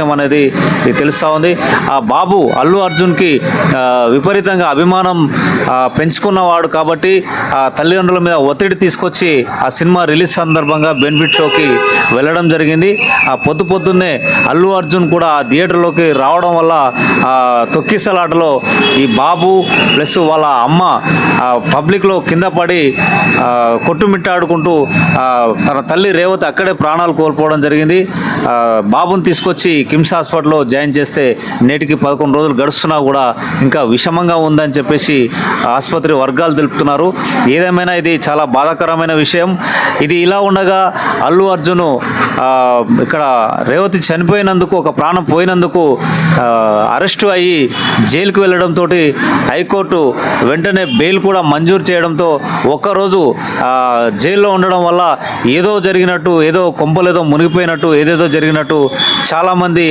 అనేది తెలుస్తూ తెలుస్తా ఉంది. ఆ బాబు అల్లు అర్జున్కి విపరీతంగా అభిమానం పెంచుకున్నవాడు కాబట్టి ఆ తల్లిదండ్రుల మీద ఒత్తిడి తీసుకొచ్చి ఆ సినిమా రిలీజ్ సందర్భంగా బెనిఫిట్ షోకి వెళ్ళడం జరిగింది. ఆ పొద్దు పొద్దున్నే అల్లు అర్జున్ కూడా ఆ థియేటర్లోకి రావడం వల్ల ఆ తొక్కిసలాటలో ఈ బాబు ప్లస్ వాళ్ళ అమ్మ ఆ పబ్లిక్లో కింద పడి కొట్టుమిట్టాడుకుంటూ తన తల్లి రేవతి అక్కడే ప్రాణాలు కోల్పోవడం జరిగింది. బాబుని తీసుకొచ్చి కిమ్స్ హాస్పిటల్లో జాయిన్ చేస్తే నేటికి పదకొండు రోజులు గడుస్తున్నా కూడా ఇంకా విషమంగా ఉందని చెప్పేసి ఆసుపత్రి వర్గాలు తెలుపుతున్నారు. ఏదేమైనా ఇది చాలా బాధాకరమైన విషయం. ఇది ఇలా ఉండగా అల్లు అర్జున్ ఇక్కడ రేవతి చనిపోయినందుకు ఒక ప్రాణం పోయినందుకు అరెస్టు అయ్యి జైలుకు వెళ్ళడంతో హైకోర్టు వెంటనే బెయిల్ కూడా మంజూరు చేయడంతో ఒక్కరోజు జైల్లో ఉండడం వల్ల ఏదో జరిగినట్టు ఏదో కొంపలేదో మునిగిపోయినట్టు ఏదేదో జరిగినట్టు చాలామంది